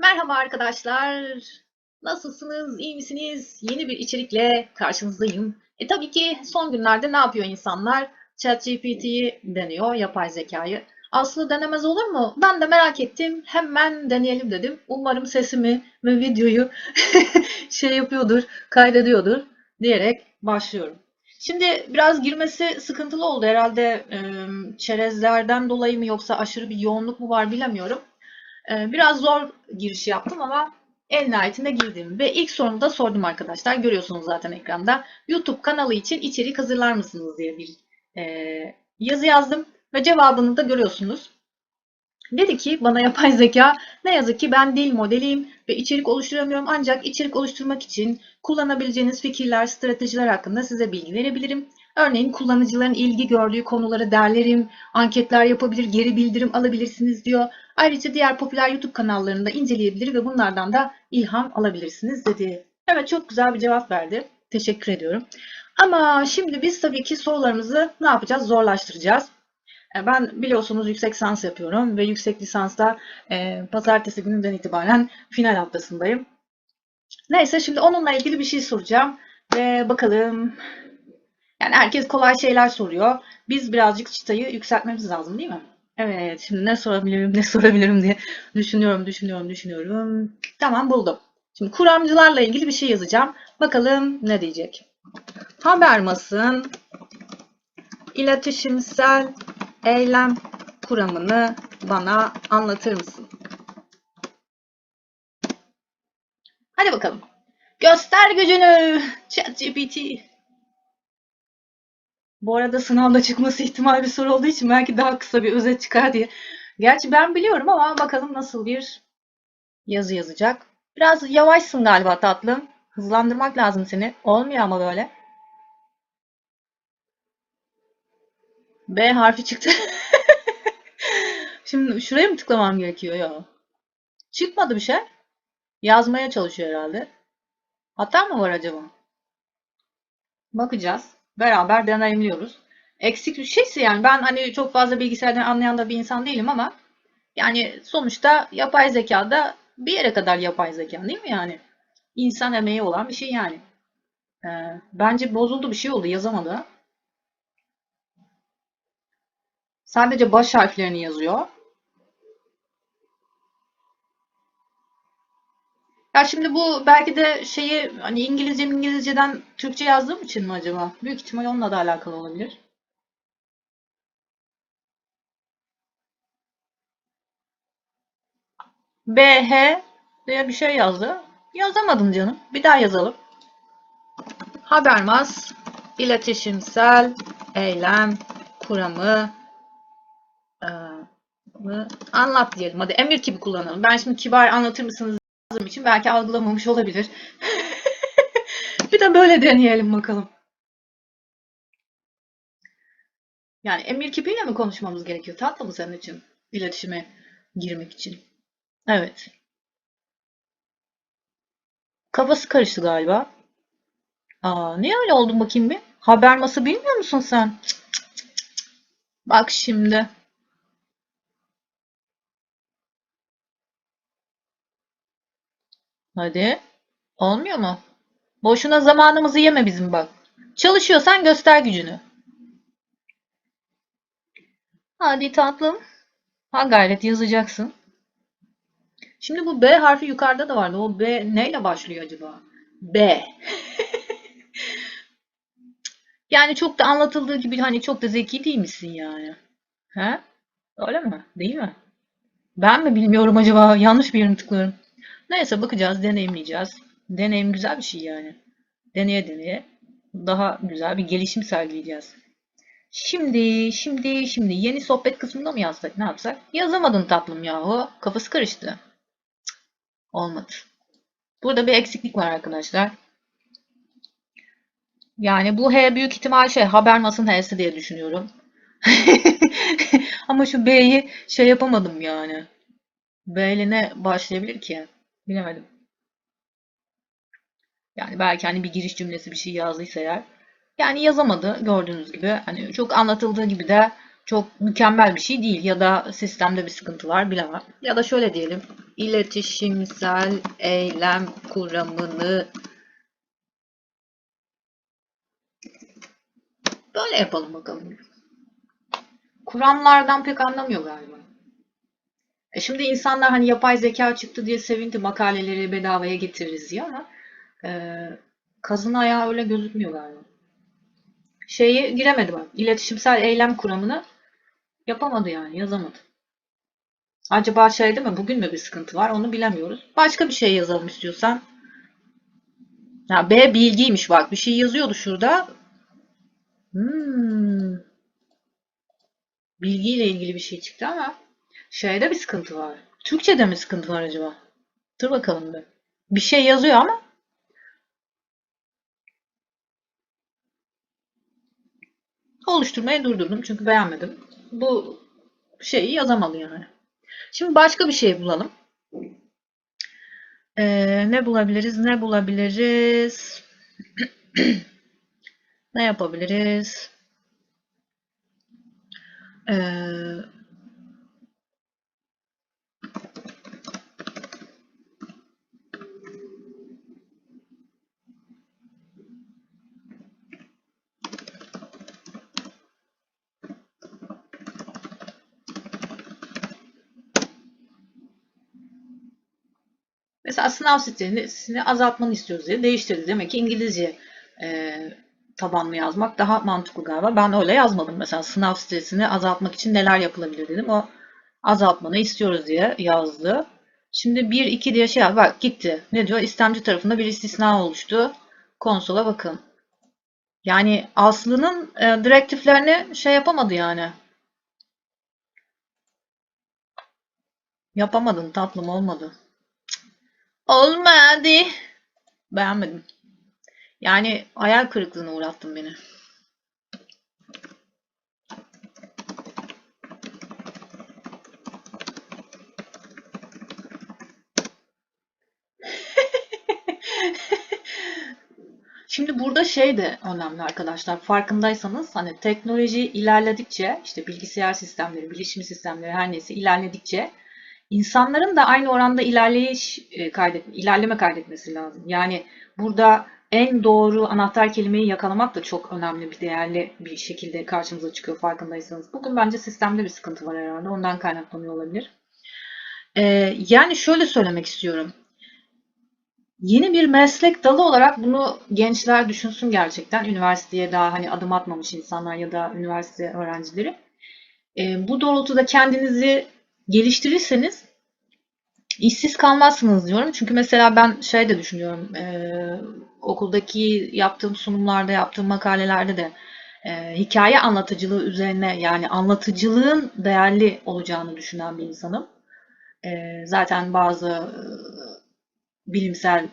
Merhaba arkadaşlar. Nasılsınız? İyi misiniz? Yeni bir içerikle karşınızdayım. E tabii ki son günlerde ne yapıyor insanlar? ChatGPT'yi deniyor, yapay zekayı. Aslı denemez olur mu? Ben de merak ettim. Hemen deneyelim dedim. Umarım sesimi ve videoyu şey yapıyordur, kaydediyordur diyerek başlıyorum. Şimdi biraz girmesi sıkıntılı oldu herhalde çerezlerden dolayı mı yoksa aşırı bir yoğunluk mu var bilemiyorum. E, biraz zor giriş yaptım ama en nihayetinde girdim. Ve ilk sorumu da sordum arkadaşlar. Görüyorsunuz zaten ekranda. YouTube kanalı için içerik hazırlar mısınız diye bir e, yazı yazdım. Ve cevabını da görüyorsunuz. Dedi ki bana yapay zeka ne yazık ki ben dil modeliyim ve içerik oluşturamıyorum ancak içerik oluşturmak için kullanabileceğiniz fikirler, stratejiler hakkında size bilgi verebilirim. Örneğin kullanıcıların ilgi gördüğü konuları derlerim, anketler yapabilir, geri bildirim alabilirsiniz diyor. Ayrıca diğer popüler YouTube kanallarını da inceleyebilir ve bunlardan da ilham alabilirsiniz dedi. Evet çok güzel bir cevap verdi. Teşekkür ediyorum. Ama şimdi biz tabii ki sorularımızı ne yapacağız? Zorlaştıracağız. E, Ben biliyorsunuz yüksek lisans yapıyorum ve yüksek lisansta e, pazartesi gününden itibaren final haftasındayım. Neyse şimdi onunla ilgili bir şey soracağım ve bakalım. Yani herkes kolay şeyler soruyor. Biz birazcık çıtayı yükseltmemiz lazım değil mi? Evet, şimdi ne sorabilirim, ne sorabilirim diye düşünüyorum, düşünüyorum, düşünüyorum. Tamam buldum. Şimdi kuramcılarla ilgili bir şey yazacağım. Bakalım ne diyecek. Habermas'ın iletişimsel eylem kuramını bana anlatır mısın? Hadi bakalım. Göster gücünü ChatGPT. Bu arada sınavda çıkması ihtimali bir soru olduğu için belki daha kısa bir özet çıkar diye. Gerçi ben biliyorum ama bakalım nasıl bir yazı yazacak. Biraz yavaşsın galiba tatlım. Hızlandırmak lazım seni. Olmuyor ama böyle. B harfi çıktı. Şimdi şuraya mı tıklamam gerekiyor ya? Çıkmadı bir şey. Yazmaya çalışıyor herhalde. Hata mı var acaba? Bakacağız. Beraber deneyimliyoruz. Eksik bir şeyse yani ben hani çok fazla bilgisayardan anlayan da bir insan değilim ama yani sonuçta yapay zeka da bir yere kadar yapay zeka değil mi yani? İnsan emeği olan bir şey yani. Ee, bence bozuldu bir şey oldu yazamadı. Sadece baş harflerini yazıyor. Ya şimdi bu belki de şeyi hani İngilizce İngilizceden Türkçe yazdığım için mi acaba? Büyük ihtimal onunla da alakalı olabilir. BH diye bir şey yazdı. Yazamadım canım. Bir daha yazalım. Habermas iletişimsel eylem kuramı e, anlat diyelim. Hadi emir gibi kullanalım. Ben şimdi kibar anlatır mısınız yazdığım için belki algılamamış olabilir. bir de böyle deneyelim bakalım. Yani emir kipiyle mi konuşmamız gerekiyor? Tatlı mı senin için? İletişime girmek için. Evet. Kafası karıştı galiba. Aa, niye öyle oldun bakayım bir? Haber nasıl bilmiyor musun sen? Cık cık cık cık. Bak şimdi. Hadi. Olmuyor mu? Boşuna zamanımızı yeme bizim bak. Çalışıyorsan göster gücünü. Hadi tatlım. Ha gayret yazacaksın. Şimdi bu B harfi yukarıda da vardı. O B neyle başlıyor acaba? B. Yani çok da anlatıldığı gibi hani çok da zeki değil misin yani? He? Öyle mi? Değil mi? Ben mi bilmiyorum acaba? Yanlış bir yere mi tıklıyorum? Neyse bakacağız, deneyimleyeceğiz. Deneyim güzel bir şey yani. Deneye deneye daha güzel bir gelişim sergileyeceğiz. Şimdi, şimdi, şimdi yeni sohbet kısmında mı yazsak? Ne yapsak? Yazamadın tatlım yahu. Kafası karıştı. Cık, Olmadı. Burada bir eksiklik var arkadaşlar. Yani bu H büyük ihtimal şey Habermas'ın H'si diye düşünüyorum. Ama şu B'yi şey yapamadım yani. B ile ne başlayabilir ki? Bilemedim. Yani belki hani bir giriş cümlesi bir şey yazdıysa eğer. Yani yazamadı gördüğünüz gibi. Hani çok anlatıldığı gibi de çok mükemmel bir şey değil. Ya da sistemde bir sıkıntı var bilemem. Ya da şöyle diyelim. iletişimsel eylem kuramını böyle yapalım bakalım. Kuramlardan pek anlamıyor galiba. E şimdi insanlar hani yapay zeka çıktı diye sevindi makaleleri bedavaya getiririz diye ama e, kazın ayağı öyle gözükmüyor galiba. Şeyi giremedi bak. İletişimsel eylem kuramını yapamadı yani yazamadı. Acaba şey değil mi? Bugün mü bir sıkıntı var? Onu bilemiyoruz. Başka bir şey yazalım istiyorsan. Ya B bilgiymiş bak. Bir şey yazıyordu şurada. Hmm. Bilgiyle ilgili bir şey çıktı ama şeyde bir sıkıntı var. Türkçe'de mi sıkıntı var acaba? Dur bakalım bir. Bir şey yazıyor ama oluşturmayı durdurdum çünkü beğenmedim. Bu şeyi yazamadı yani. Şimdi başka bir şey bulalım. Ee, ne bulabiliriz? Ne bulabiliriz? ne yapabiliriz? Ee, Mesela sınav stresini azaltmanı istiyoruz diye değiştirdi. Demek ki İngilizce e, tabanlı yazmak daha mantıklı galiba. Ben öyle yazmadım. Mesela sınav stresini azaltmak için neler yapılabilir dedim. O azaltmanı istiyoruz diye yazdı. Şimdi 1, 2 diye şey bak gitti. Ne diyor? İstemci tarafında bir istisna oluştu. Konsola bakın. Yani Aslı'nın e, direktiflerini şey yapamadı yani. Yapamadın tatlım olmadı. Olmadı. Beğenmedim. Yani hayal kırıklığına uğrattın beni. Şimdi burada şey de önemli arkadaşlar. Farkındaysanız hani teknoloji ilerledikçe işte bilgisayar sistemleri, bilişim sistemleri her neyse ilerledikçe insanların da aynı oranda ilerleyiş e, kaydet, ilerleme kaydetmesi lazım. Yani burada en doğru anahtar kelimeyi yakalamak da çok önemli bir değerli bir şekilde karşımıza çıkıyor farkındaysanız. Bugün bence sistemde bir sıkıntı var herhalde. Ondan kaynaklanıyor olabilir. Ee, yani şöyle söylemek istiyorum. Yeni bir meslek dalı olarak bunu gençler düşünsün gerçekten. Üniversiteye daha hani adım atmamış insanlar ya da üniversite öğrencileri. Ee, bu doğrultuda kendinizi geliştirirseniz işsiz kalmazsınız diyorum. Çünkü mesela ben şey de düşünüyorum. E, okuldaki yaptığım sunumlarda, yaptığım makalelerde de e, hikaye anlatıcılığı üzerine yani anlatıcılığın değerli olacağını düşünen bir insanım. E, zaten bazı e, bilimsel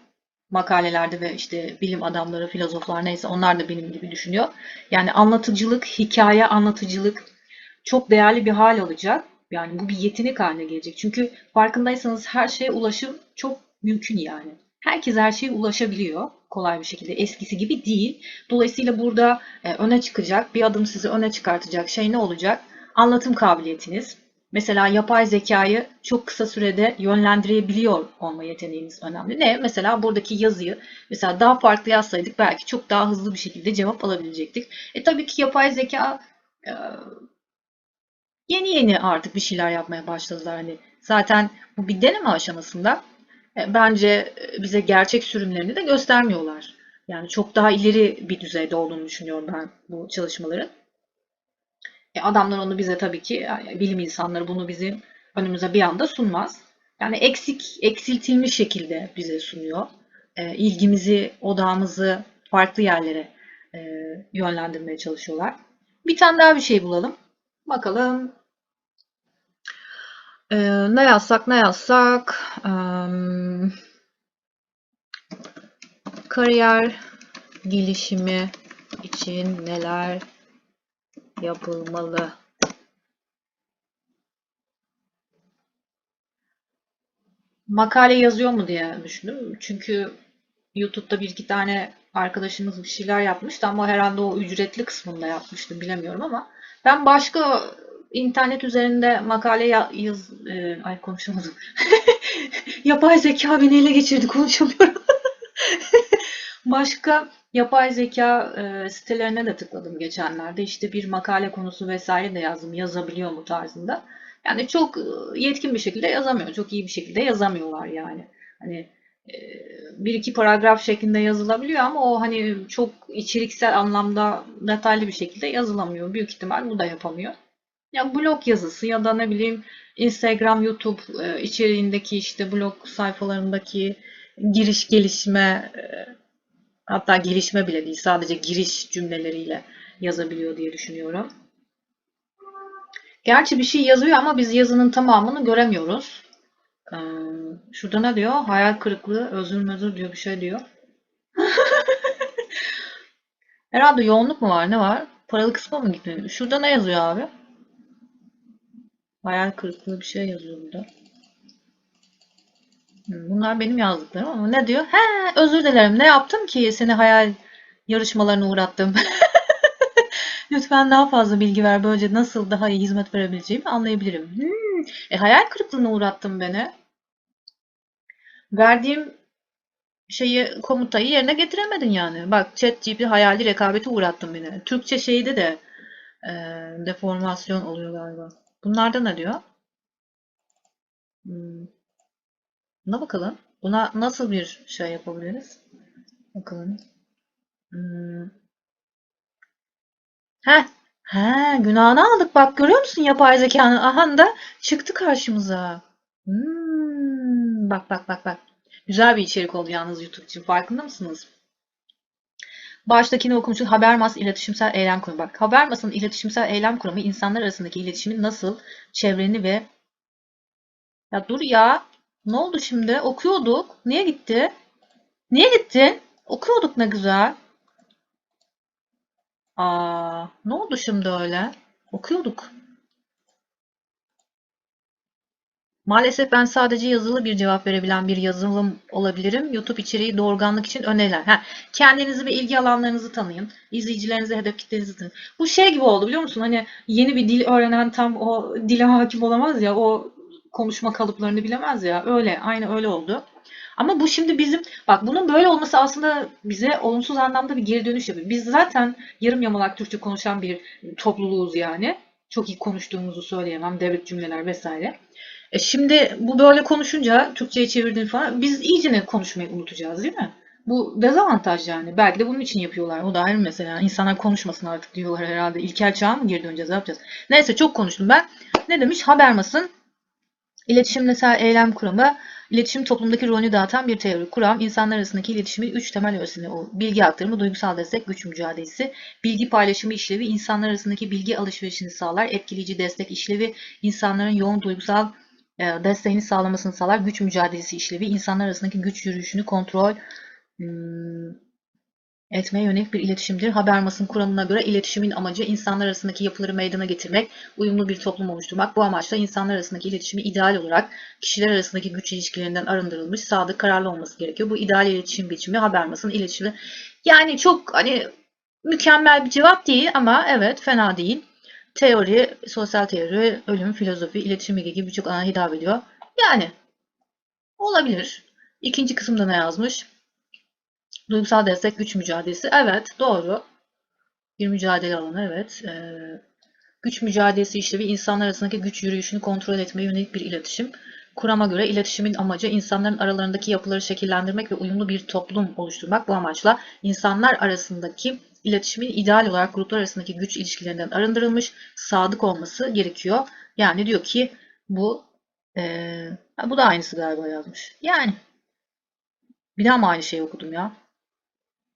makalelerde ve işte bilim adamları, filozoflar neyse onlar da benim gibi düşünüyor. Yani anlatıcılık, hikaye anlatıcılık çok değerli bir hal alacak. Yani bu bir yetenek haline gelecek. Çünkü farkındaysanız her şeye ulaşım çok mümkün yani. Herkes her şeye ulaşabiliyor kolay bir şekilde. Eskisi gibi değil. Dolayısıyla burada e, öne çıkacak, bir adım sizi öne çıkartacak şey ne olacak? Anlatım kabiliyetiniz. Mesela yapay zekayı çok kısa sürede yönlendirebiliyor olma yeteneğiniz önemli. Ne? Mesela buradaki yazıyı mesela daha farklı yazsaydık belki çok daha hızlı bir şekilde cevap alabilecektik. E tabii ki yapay zeka e, yeni yeni artık bir şeyler yapmaya başladılar. Hani zaten bu bir deneme aşamasında. E, bence e, bize gerçek sürümlerini de göstermiyorlar. Yani çok daha ileri bir düzeyde olduğunu düşünüyorum ben bu çalışmaların. E, adamlar onu bize tabii ki yani bilim insanları bunu bizim önümüze bir anda sunmaz. Yani eksik, eksiltilmiş şekilde bize sunuyor. E, ilgimizi, odağımızı farklı yerlere e, yönlendirmeye çalışıyorlar. Bir tane daha bir şey bulalım. Bakalım ee, ne yazsak ne yazsak ee, kariyer gelişimi için neler yapılmalı? Makale yazıyor mu diye düşündüm. Çünkü YouTube'da bir iki tane arkadaşımız bir şeyler yapmıştı ama herhalde o ücretli kısmında yapmıştı bilemiyorum ama ben başka internet üzerinde makale ya- yaz... e, ay konuşamadım. Yapay zeka beni ele geçirdi konuşamıyorum. Başka yapay zeka e, sitelerine de tıkladım geçenlerde. İşte bir makale konusu vesaire de yazdım. Yazabiliyor mu tarzında. Yani çok e, yetkin bir şekilde yazamıyor. Çok iyi bir şekilde yazamıyorlar yani. Hani bir iki paragraf şeklinde yazılabiliyor ama o hani çok içeriksel anlamda detaylı bir şekilde yazılamıyor. Büyük ihtimal bu da yapamıyor. Ya blog yazısı ya da ne bileyim Instagram, YouTube e, içeriğindeki işte blog sayfalarındaki giriş gelişme e, hatta gelişme bile değil sadece giriş cümleleriyle yazabiliyor diye düşünüyorum. Gerçi bir şey yazıyor ama biz yazının tamamını göremiyoruz. Ee, şurada ne diyor? Hayal kırıklığı, özür mözür diyor bir şey diyor. Herhalde yoğunluk mu var? Ne var? Paralı kısma mı gitmiyor? Şurada ne yazıyor abi? Hayal kırıklığı bir şey yazıyor burada. Hmm, Bunlar benim yazdıklarım ama ne diyor? He, özür dilerim. Ne yaptım ki seni hayal yarışmalarına uğrattım. Lütfen daha fazla bilgi ver. Böylece nasıl daha iyi hizmet verebileceğimi anlayabilirim. Hmm, E, hayal kırıklığına uğrattın beni. Verdiğim şeyi komutayı yerine getiremedin yani. Bak ChatGPT hayali rekabete uğrattın beni. Türkçe şeyde de e, deformasyon oluyor galiba. Bunlarda ne diyor? Hmm. Buna bakalım. Buna nasıl bir şey yapabiliriz? Bakalım. Hmm. Heh. He, günahını aldık. Bak görüyor musun yapay zekanın? Aha da çıktı karşımıza. Hmm. Bak bak bak bak. Güzel bir içerik oldu yalnız YouTube için. Farkında mısınız? Baştakini okumuşsun. Habermas iletişimsel eylem kurumu. Bak Habermas'ın iletişimsel eylem kurumu insanlar arasındaki iletişimin nasıl çevreni ve ya dur ya. Ne oldu şimdi? Okuyorduk. Niye gitti? Niye gittin? Okuyorduk ne güzel. Aa, ne oldu şimdi öyle? Okuyorduk. Maalesef ben sadece yazılı bir cevap verebilen bir yazılım olabilirim. YouTube içeriği doğurganlık için öneriler. Ha, kendinizi ve ilgi alanlarınızı tanıyın. İzleyicilerinize, hedef kitlenizi tanıyın. Bu şey gibi oldu biliyor musun? Hani yeni bir dil öğrenen tam o dile hakim olamaz ya. O konuşma kalıplarını bilemez ya. Öyle, aynı öyle oldu. Ama bu şimdi bizim, bak bunun böyle olması aslında bize olumsuz anlamda bir geri dönüş yapıyor. Biz zaten yarım yamalak Türkçe konuşan bir topluluğuz yani. Çok iyi konuştuğumuzu söyleyemem, devlet cümleler vesaire. E şimdi bu böyle konuşunca Türkçe'ye çevirdiğini falan biz iyice ne konuşmayı unutacağız değil mi? Bu dezavantaj yani. Belki de bunun için yapıyorlar. O da ayrı mesela. İnsanlar konuşmasın artık diyorlar herhalde. İlkel çağa mı geri döneceğiz? Ne yapacağız? Neyse çok konuştum ben. Ne demiş? Habermas'ın iletişimsel eylem kuramı İletişim toplumdaki rolünü dağıtan bir teori. Kuram, insanlar arasındaki iletişimin üç temel öğesini, o bilgi aktarımı, duygusal destek, güç mücadelesi, bilgi paylaşımı işlevi, insanlar arasındaki bilgi alışverişini sağlar, etkileyici destek işlevi, insanların yoğun duygusal desteğini sağlamasını sağlar, güç mücadelesi işlevi, insanlar arasındaki güç yürüyüşünü kontrol hmm, etmeye yönelik bir iletişimdir. Habermas'ın kuramına göre iletişimin amacı insanlar arasındaki yapıları meydana getirmek, uyumlu bir toplum oluşturmak. Bu amaçla insanlar arasındaki iletişimi ideal olarak kişiler arasındaki güç ilişkilerinden arındırılmış, sadık, kararlı olması gerekiyor. Bu ideal iletişim biçimi Habermas'ın iletişimi. Yani çok hani mükemmel bir cevap değil ama evet fena değil. Teori, sosyal teori, ölüm, filozofi, iletişim bilgi gibi birçok alana hitap ediyor. Yani olabilir. İkinci kısımda ne yazmış? Duygusal destek, güç mücadelesi. Evet, doğru. Bir mücadele alanı, evet. Ee, güç mücadelesi işlevi insanlar arasındaki güç yürüyüşünü kontrol etmeye yönelik bir iletişim. Kurama göre iletişimin amacı insanların aralarındaki yapıları şekillendirmek ve uyumlu bir toplum oluşturmak. Bu amaçla insanlar arasındaki iletişimin ideal olarak gruplar arasındaki güç ilişkilerinden arındırılmış, sadık olması gerekiyor. Yani diyor ki bu ee, bu da aynısı galiba yazmış. Yani bir daha mı aynı şeyi okudum ya?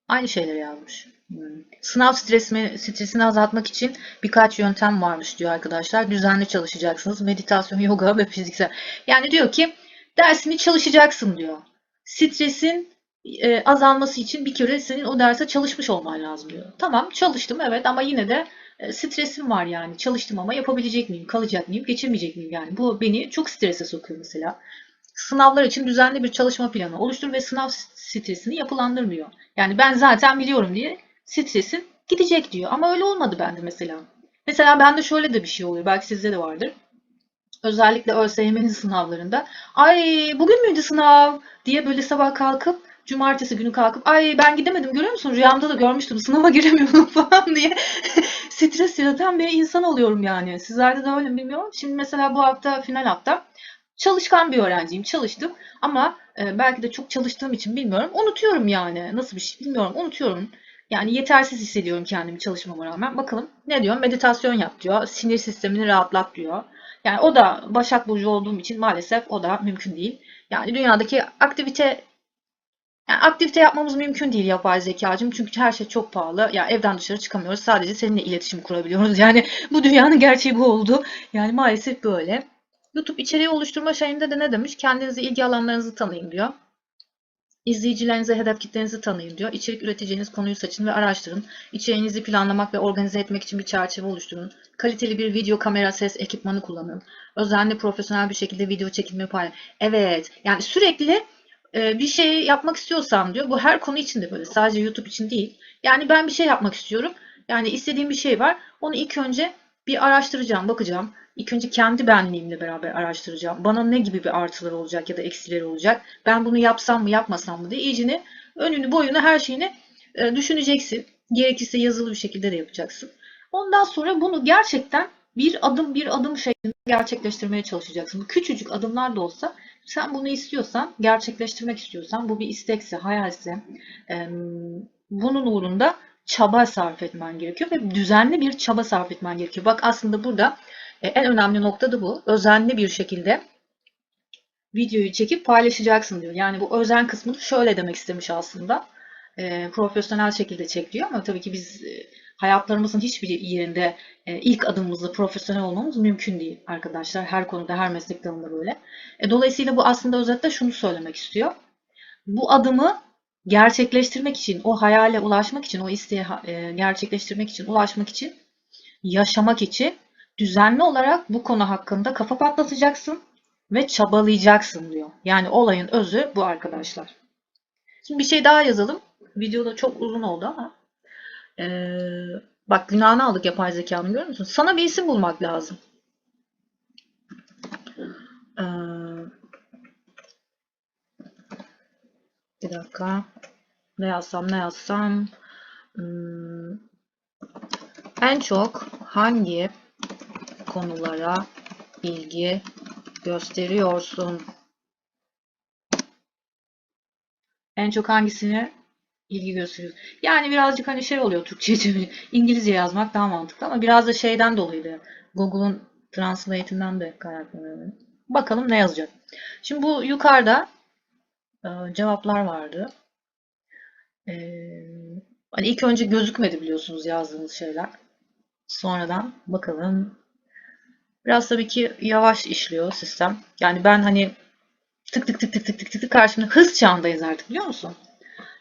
Aynı şeyleri yazmış. Hmm. Sınav stresini, stresini azaltmak için birkaç yöntem varmış diyor arkadaşlar. Düzenli çalışacaksınız. Meditasyon, yoga ve fiziksel. Yani diyor ki dersini çalışacaksın diyor. Stresin e, azalması için bir kere senin o derse çalışmış olman lazım diyor. Tamam çalıştım evet ama yine de e, stresim var yani. Çalıştım ama yapabilecek miyim, kalacak mıyım, geçemeyecek miyim yani. Bu beni çok strese sokuyor mesela. Sınavlar için düzenli bir çalışma planı oluştur ve sınav stresini yapılandırmıyor. Yani ben zaten biliyorum diye stresin gidecek diyor. Ama öyle olmadı bende mesela. Mesela bende şöyle de bir şey oluyor. Belki sizde de vardır. Özellikle ÖSYM'nin sınavlarında. Ay bugün müydü sınav diye böyle sabah kalkıp cumartesi günü kalkıp ay ben gidemedim görüyor musun? Rüyamda da görmüştüm sınava giremiyorum falan diye stres yaratan bir insan oluyorum yani. Sizlerde de öyle mi bilmiyorum. Şimdi mesela bu hafta final hafta. Çalışkan bir öğrenciyim. Çalıştım ama e, belki de çok çalıştığım için bilmiyorum. Unutuyorum yani. Nasıl bir şey bilmiyorum. Unutuyorum. Yani yetersiz hissediyorum kendimi çalışmama rağmen. Bakalım ne diyor? Meditasyon yap diyor. Sinir sistemini rahatlat diyor. Yani o da Başak Burcu olduğum için maalesef o da mümkün değil. Yani dünyadaki aktivite yani aktivite yapmamız mümkün değil yapay zekacığım. Çünkü her şey çok pahalı. Ya evden dışarı çıkamıyoruz. Sadece seninle iletişim kurabiliyoruz. Yani bu dünyanın gerçeği bu oldu. Yani maalesef böyle. YouTube içeriği oluşturma şeyinde de ne demiş? Kendinizi ilgi alanlarınızı tanıyın diyor. İzleyicilerinize hedef kitlenizi tanıyın diyor. İçerik üreteceğiniz konuyu seçin ve araştırın. İçeriğinizi planlamak ve organize etmek için bir çerçeve oluşturun. Kaliteli bir video kamera ses ekipmanı kullanın. Özenli profesyonel bir şekilde video çekimi paylaşın. Evet yani sürekli e, bir şey yapmak istiyorsam diyor. Bu her konu için de böyle. Sadece YouTube için değil. Yani ben bir şey yapmak istiyorum. Yani istediğim bir şey var. Onu ilk önce bir araştıracağım, bakacağım. İlk önce kendi benliğimle beraber araştıracağım. Bana ne gibi bir artıları olacak ya da eksileri olacak. Ben bunu yapsam mı yapmasam mı diye iyicini önünü boyunu her şeyini e, düşüneceksin. Gerekirse yazılı bir şekilde de yapacaksın. Ondan sonra bunu gerçekten bir adım bir adım şeklinde gerçekleştirmeye çalışacaksın. Bu küçücük adımlar da olsa sen bunu istiyorsan, gerçekleştirmek istiyorsan, bu bir istekse, hayalse, bunun uğrunda çaba sarf etmen gerekiyor ve düzenli bir çaba sarf etmen gerekiyor. Bak aslında burada e, en önemli nokta da bu. Özenli bir şekilde videoyu çekip paylaşacaksın diyor. Yani bu özen kısmını şöyle demek istemiş aslında. E, profesyonel şekilde çek diyor ama tabii ki biz e, hayatlarımızın hiçbir yerinde e, ilk adımımızda profesyonel olmamız mümkün değil arkadaşlar. Her konuda, her meslek dalında böyle. E, dolayısıyla bu aslında özetle şunu söylemek istiyor. Bu adımı gerçekleştirmek için, o hayale ulaşmak için, o isteğe e, gerçekleştirmek için, ulaşmak için, yaşamak için düzenli olarak bu konu hakkında kafa patlatacaksın ve çabalayacaksın diyor. Yani olayın özü bu arkadaşlar. Şimdi bir şey daha yazalım. Videoda çok uzun oldu ama. Ee, bak günahını aldık yapay zekanın görüyor musun? Sana bir isim bulmak lazım. Ee, bir dakika. Ne yazsam ne yazsam. Hmm, en çok hangi konulara ilgi gösteriyorsun? En çok hangisine ilgi gösteriyoruz. Yani birazcık hani şey oluyor Türkçe çeviri. İngilizce yazmak daha mantıklı ama biraz da şeyden dolayıydı. Google'un Translate'inden de kaynaklanıyor. Bakalım ne yazacak. Şimdi bu yukarıda e, cevaplar vardı. E, hani ilk önce gözükmedi biliyorsunuz yazdığınız şeyler. Sonradan bakalım. Biraz tabii ki yavaş işliyor sistem. Yani ben hani tık tık tık tık tık tık tık karşımda hız çağındayız artık biliyor musun?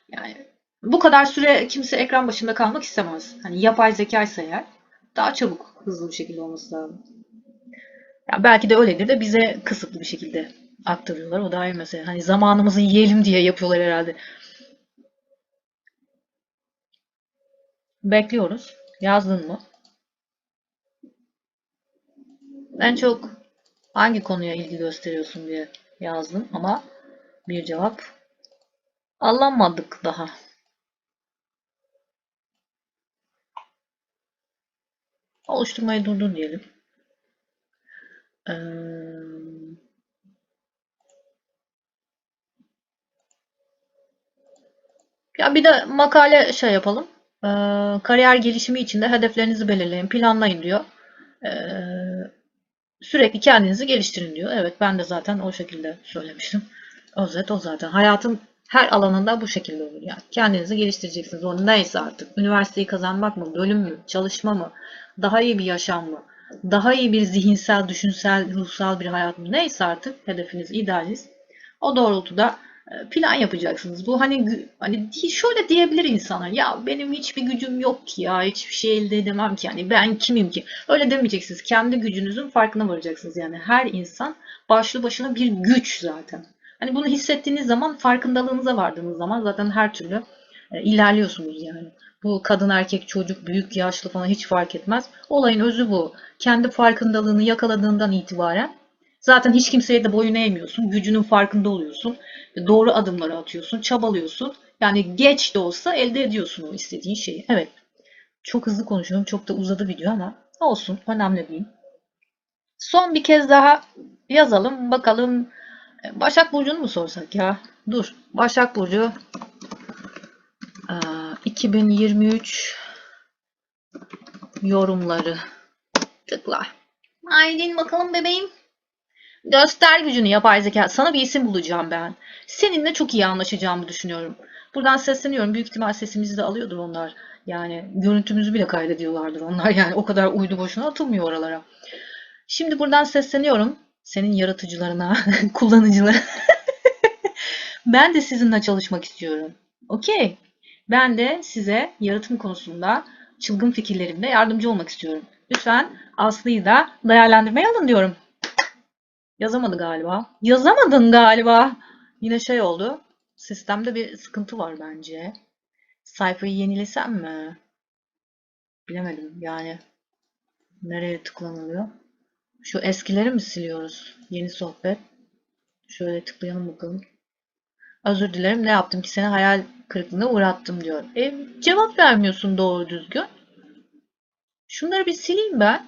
Yani bu kadar süre kimse ekran başında kalmak istemez. Hani yapay zeka ise eğer daha çabuk hızlı bir şekilde olması lazım. Ya belki de öyledir de bize kısıtlı bir şekilde aktarıyorlar. O da ayrı mesele. Hani zamanımızı yiyelim diye yapıyorlar herhalde. Bekliyoruz. Yazdın mı? En çok hangi konuya ilgi gösteriyorsun diye yazdım ama bir cevap alamadık daha. Oluşturmayı durdur diyelim. Ee, ya bir de makale şey yapalım. Ee, kariyer gelişimi için de hedeflerinizi belirleyin, planlayın diyor. Ee, sürekli kendinizi geliştirin diyor. Evet ben de zaten o şekilde söylemiştim. Özet o zaten. Hayatın her alanında bu şekilde olur yani. Kendinizi geliştireceksiniz. O neyse artık. Üniversiteyi kazanmak mı, bölüm mü, çalışma mı, daha iyi bir yaşam mı, daha iyi bir zihinsel, düşünsel, ruhsal bir hayat mı neyse artık hedefiniz, idealiniz. O doğrultuda e, plan yapacaksınız. Bu hani hani şöyle diyebilir insanlar. Ya benim hiçbir gücüm yok ki ya. Hiçbir şey elde edemem ki. Yani ben kimim ki? Öyle demeyeceksiniz. Kendi gücünüzün farkına varacaksınız. Yani her insan başlı başına bir güç zaten. Hani bunu hissettiğiniz zaman, farkındalığınıza vardığınız zaman zaten her türlü ilerliyorsunuz yani. Bu kadın erkek çocuk büyük yaşlı falan hiç fark etmez. Olayın özü bu. Kendi farkındalığını yakaladığından itibaren zaten hiç kimseye de boyun eğmiyorsun. Gücünün farkında oluyorsun. Doğru adımları atıyorsun, çabalıyorsun. Yani geç de olsa elde ediyorsun o istediğin şeyi. Evet. Çok hızlı konuşuyorum. Çok da uzadı video ama olsun. Önemli değil. Son bir kez daha yazalım. Bakalım E, Başak Burcu'nu mu sorsak ya? Dur. Başak Burcu 2023 yorumları. Tıkla. Aydin bakalım bebeğim. Göster gücünü yapay zeka. Sana bir isim bulacağım ben. Seninle çok iyi anlaşacağımı düşünüyorum. Buradan sesleniyorum. Büyük ihtimal sesimizi de alıyordur onlar. Yani görüntümüzü bile kaydediyorlardır onlar. Yani o kadar uydu boşuna atılmıyor oralara. Şimdi buradan sesleniyorum. Senin yaratıcılarına, kullanıcılara. ben de sizinle çalışmak istiyorum. Okey. Ben de size yaratım konusunda çılgın fikirlerimle yardımcı olmak istiyorum. Lütfen Aslı'yı da değerlendirmeye alın diyorum. Yazamadı galiba. Yazamadın galiba. Yine şey oldu. Sistemde bir sıkıntı var bence. Sayfayı yenilesem mi? Bilemedim yani. Nereye tıklanılıyor? Şu eskileri mi siliyoruz? Yeni sohbet. Şöyle tıklayalım bakalım. Özür dilerim ne yaptım ki seni hayal kırıklığına uğrattım diyor. E, cevap vermiyorsun doğru düzgün. Şunları bir sileyim ben.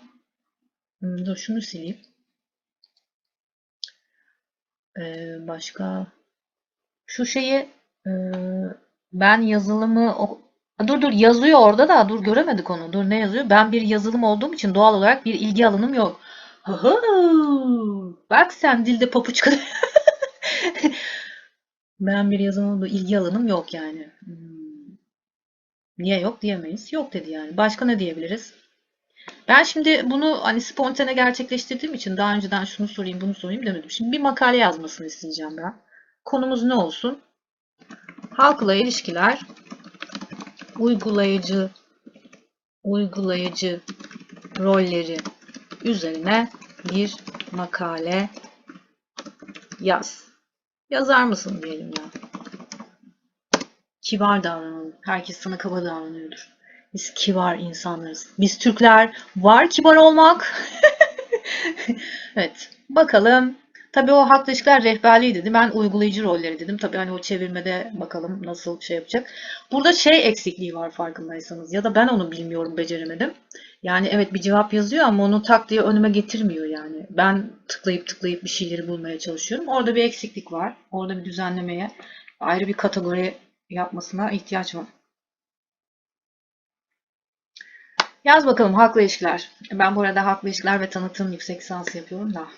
Hmm, dur şunu sileyim. Ee, başka şu şeyi e, ben yazılımı dur dur yazıyor orada da dur göremedik onu. Dur ne yazıyor? Ben bir yazılım olduğum için doğal olarak bir ilgi alanım yok. Hı hı. Bak sen dilde papuç. Ben bir yazılım olduğu ilgi alanım yok yani. Hmm. Niye yok diyemeyiz. Yok dedi yani. Başka ne diyebiliriz? Ben şimdi bunu hani spontane gerçekleştirdiğim için daha önceden şunu sorayım bunu sorayım demedim. Şimdi bir makale yazmasını isteyeceğim ben. Konumuz ne olsun? Halkla ilişkiler uygulayıcı uygulayıcı rolleri üzerine bir makale yaz. Yazar mısın diyelim ya. Kibar davranalım. Herkes sana kaba davranıyordur. Biz kibar insanlarız. Biz Türkler var kibar olmak. evet. Bakalım. Tabii o haklı ilişkiler rehberliği dedi. Ben uygulayıcı rolleri dedim. Tabii hani o çevirmede bakalım nasıl şey yapacak. Burada şey eksikliği var farkındaysanız. Ya da ben onu bilmiyorum, beceremedim. Yani evet bir cevap yazıyor ama onu tak diye önüme getirmiyor yani. Ben tıklayıp tıklayıp bir şeyleri bulmaya çalışıyorum. Orada bir eksiklik var. Orada bir düzenlemeye, ayrı bir kategori yapmasına ihtiyaç var. Yaz bakalım halkla ilişkiler. Ben bu arada halkla ilişkiler ve tanıtım yüksek lisans yapıyorum da.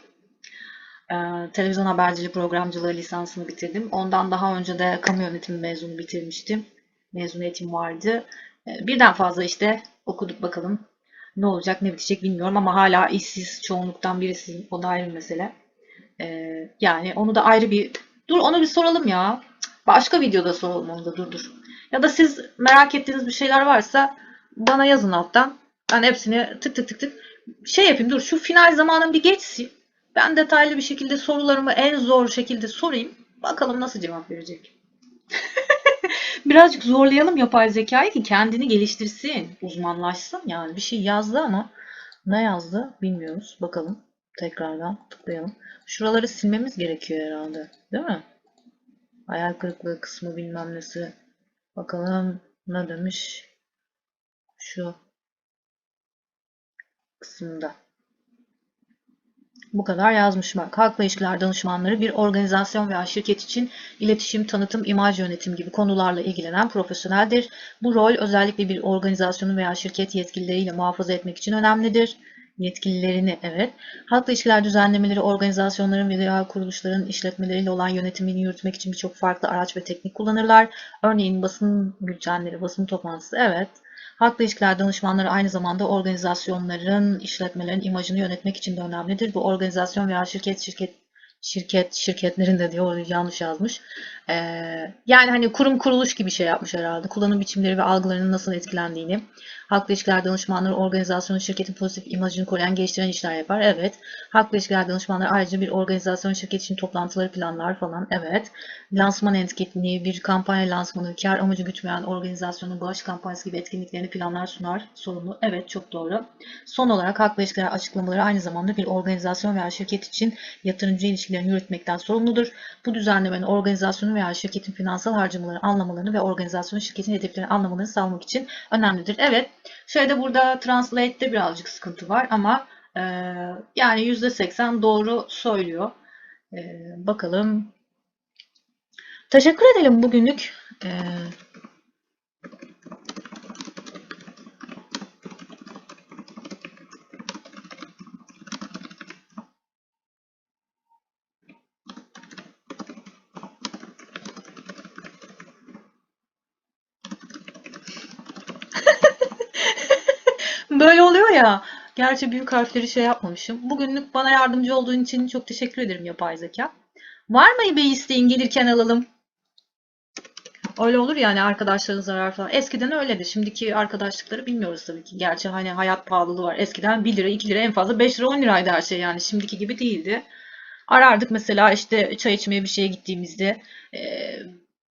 Ee, televizyon haberciliği programcılığı lisansını bitirdim. Ondan daha önce de kamu yönetimi mezunu bitirmiştim. Mezuniyetim vardı. Ee, birden fazla işte okuduk bakalım. Ne olacak ne bitecek bilmiyorum ama hala işsiz çoğunluktan birisiyim. O da ayrı bir mesele. Ee, yani onu da ayrı bir... Dur onu bir soralım ya. Başka videoda soralım onu da dur dur. Ya da siz merak ettiğiniz bir şeyler varsa bana yazın alttan. Ben hepsini tık tık tık tık şey yapayım dur şu final zamanım bir geçsin. Ben detaylı bir şekilde sorularımı en zor şekilde sorayım. Bakalım nasıl cevap verecek. Birazcık zorlayalım yapay zekayı ki kendini geliştirsin, uzmanlaşsın. Yani bir şey yazdı ama ne yazdı bilmiyoruz. Bakalım. Tekrardan tıklayalım. Şuraları silmemiz gerekiyor herhalde. Değil mi? Hayal kırıklığı kısmı bilmem nesi. Bakalım ne demiş. Şu kısımda. Bu kadar yazmış bak. Halkla ilişkiler danışmanları bir organizasyon veya şirket için iletişim, tanıtım, imaj yönetim gibi konularla ilgilenen profesyoneldir. Bu rol özellikle bir organizasyonun veya şirket yetkilileriyle muhafaza etmek için önemlidir. Yetkililerini evet. Halkla ilişkiler düzenlemeleri organizasyonların veya kuruluşların işletmeleriyle olan yönetimini yürütmek için birçok farklı araç ve teknik kullanırlar. Örneğin basın bültenleri, basın toplantısı evet. Halkla ilişkiler danışmanları aynı zamanda organizasyonların, işletmelerin imajını yönetmek için de önemlidir. Bu organizasyon veya şirket, şirket, şirket, şirketlerin de diyor yanlış yazmış. Ee, yani hani kurum kuruluş gibi şey yapmış herhalde. Kullanım biçimleri ve algılarının nasıl etkilendiğini. Halkla ilişkiler danışmanları organizasyonun şirketin pozitif imajını koruyan geliştiren işler yapar. Evet. Halkla ilişkiler danışmanları ayrıca bir organizasyonun şirket için toplantıları planlar falan. Evet. Lansman etkinliği, bir kampanya lansmanı, kar amacı gütmeyen organizasyonun bağış kampanyası gibi etkinliklerini planlar sunar. Sorumlu. Evet çok doğru. Son olarak halkla ilişkiler açıklamaları aynı zamanda bir organizasyon veya şirket için yatırımcı ilişkilerini yürütmekten sorumludur. Bu düzenlemenin veya şirketin finansal harcamaları anlamalarını ve organizasyonun şirketin hedeflerini anlamalarını sağlamak için önemlidir. Evet, şeyde burada translate'te birazcık sıkıntı var ama e, yani %80 doğru söylüyor. E, bakalım. Teşekkür edelim bugünlük. E, Böyle oluyor ya. Gerçi büyük harfleri şey yapmamışım. Bugünlük bana yardımcı olduğun için çok teşekkür ederim yapay zeka. Var mı bir isteğin gelirken alalım? Öyle olur yani arkadaşların zarar falan. Eskiden öyleydi. Şimdiki arkadaşlıkları bilmiyoruz tabii ki. Gerçi hani hayat pahalılığı var. Eskiden 1 lira, 2 lira en fazla 5 lira 10 liraydı her şey yani. Şimdiki gibi değildi. Arardık mesela işte çay içmeye bir şeye gittiğimizde e,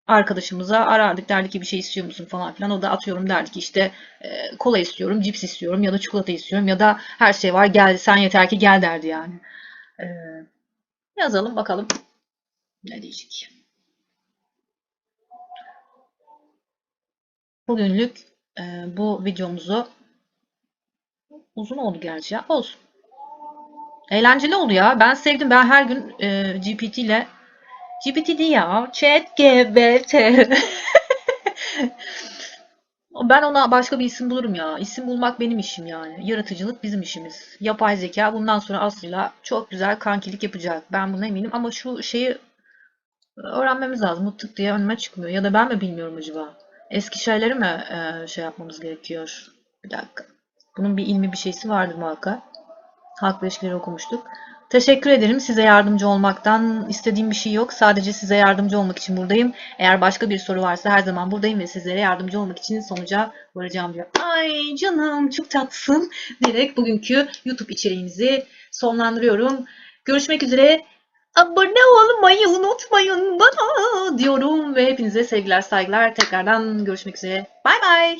arkadaşımıza arardık derdik ki bir şey istiyor musun falan filan. O da atıyorum derdi ki işte e, kola istiyorum, cips istiyorum ya da çikolata istiyorum ya da her şey var gel sen yeter ki gel derdi yani. E, yazalım bakalım ne diyecek. Bugünlük e, bu videomuzu uzun oldu gerçi ya olsun. Eğlenceli oldu ya. Ben sevdim. Ben her gün e, GPT ile GPT değil ya. Chat GBT. Ben ona başka bir isim bulurum ya. İsim bulmak benim işim yani. Yaratıcılık bizim işimiz. Yapay zeka bundan sonra aslında çok güzel kankilik yapacak. Ben buna eminim ama şu şeyi öğrenmemiz lazım. Bu diye önüme çıkmıyor. Ya da ben mi bilmiyorum acaba? Eski şeyleri mi e, şey yapmamız gerekiyor? Bir dakika. Bunun bir ilmi bir şeysi vardır muhakkak. Halkla ilişkileri okumuştuk. Teşekkür ederim. Size yardımcı olmaktan istediğim bir şey yok. Sadece size yardımcı olmak için buradayım. Eğer başka bir soru varsa her zaman buradayım ve sizlere yardımcı olmak için sonuca varacağım diyor. Ay canım çok tatlısın diyerek bugünkü YouTube içeriğimizi sonlandırıyorum. Görüşmek üzere. Abone olmayı unutmayın bana diyorum ve hepinize sevgiler saygılar. Tekrardan görüşmek üzere. Bay bay.